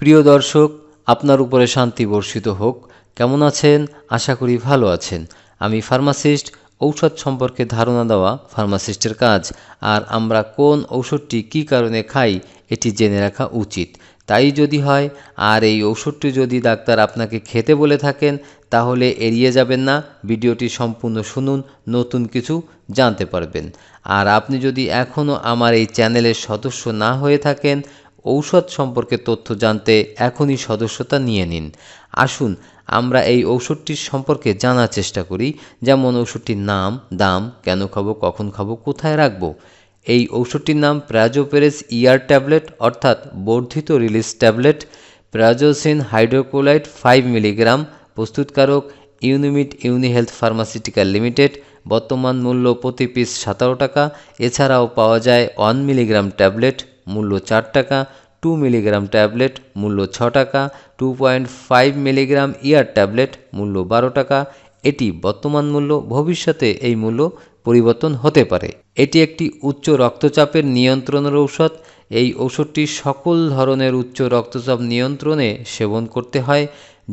প্রিয় দর্শক, আপনার উপরে শান্তি বর্ষিত হোক। কেমন আছেন? আশা করি ভালো আছেন। আমি ফার্মাসিস্ট, ঔষধ সম্পর্কে ধারণা দেওয়া ফার্মাসিস্টের কাজ। আর আমরা কোন ঔষধটি কী কারণে খাই, এটি জেনে রাখা উচিত। তাই যদি হয়, আর এই ঔষধটি যদি ডাক্তার আপনাকে খেতে বলে থাকেন, তাহলে এড়িয়ে যাবেন না। ভিডিওটি সম্পূর্ণ শুনুন, নতুন কিছু জানতে পারবেন। আর আপনি যদি এখনও আমার এই চ্যানেলের সদস্য না হয়ে থাকেন ঔষধ সম্পর্কে তথ্য জানতে এখনই সদস্যতা নিয়ে নিন। আসুন, আমরা এই ঔষধটির সম্পর্কে জানার চেষ্টা করি, যেমন ঔষধটির নাম, দাম, কেন খাব, কখন খাব, কোথায় রাখব। এই ঔষধটির নাম প্রাজোপেরেস ইয়ার ট্যাবলেট, অর্থাৎ বর্ধিত release tablet, prazosin hydrochloride five milligram, প্রস্তুতকারক ইউনিমিট ইউনি হেলথ ফার্মাসিউটিক্যাল লিমিটেড, বর্তমান মূল্য প্রতি পিস সতেরো টাকা, এছাড়াও পাওয়া যায় ওয়ান মিলিগ্রাম ট্যাবলেট। মূল্য চার টাকা টু মিলিগ্রাম ট্যাবলেট মূল্য ছ টাকা two point five milligram ER tablet মূল্য বারো টাকা। এটি বর্তমান মূল্য, ভবিষ্যতে এই মূল্য পরিবর্তন হতে পারে। এটি একটি উচ্চ রক্তচাপের নিয়ন্ত্রণের ঔষধ। এই ওষুধটি সকল ধরনের উচ্চ রক্তচাপ নিয়ন্ত্রণে সেবন করতে হয়।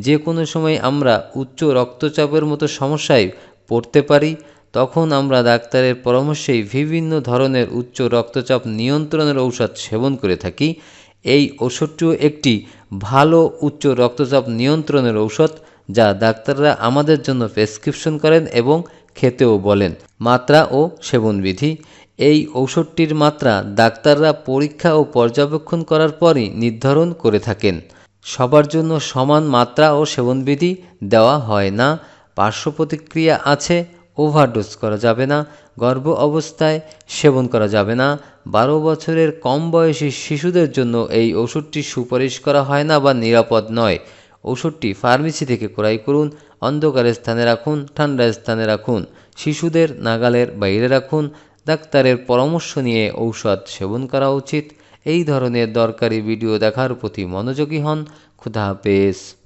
যে কোনো সময় আমরা উচ্চ রক্তচাপের মতো সমস্যায় পড়তে পারি। তখন আমরা ডাক্তারের পরামর্শেই বিভিন্ন ধরনের উচ্চ রক্তচাপ নিয়ন্ত্রণের ঔষধ সেবন করে থাকি। এই ওষুধটিও একটি ভালো উচ্চ রক্তচাপ নিয়ন্ত্রণের ঔষধ যা ডাক্তাররা আমাদের জন্য প্রেসক্রিপশন করেন এবং খেতেও বলেন। মাত্রা ও সেবনবিধি। এই ঔষধটির মাত্রা ডাক্তাররা পরীক্ষা ও পর্যবেক্ষণ করার পরই নির্ধারণ করে থাকেন। সবার জন্য সমান মাত্রা ও সেবনবিধি দেওয়া হয় না। পার্শ্ব প্রতিক্রিয়া আছে। ওভারডোজ করা যাবে না, গর্ভ অবস্থায় সেবন করা যাবে না, বারো বছরের কম বয়সী শিশুদের জন্য এই ওষুধটি সুপারিশ করা হয় না বা নিরাপদ নয়। ওষুধটি ফার্মেসি থেকে ক্রয় করুন অন্ধকারের স্থানে রাখুন ঠান্ডা স্থানে রাখুন, শিশুদের নাগালের বাইরে রাখুন, ডাক্তারের পরামর্শ নিয়ে ঔষধ সেবন করা উচিত। এই ধরনের দরকারি ভিডিও দেখার প্রতি মনোযোগী হন। খুদা হাফেজ।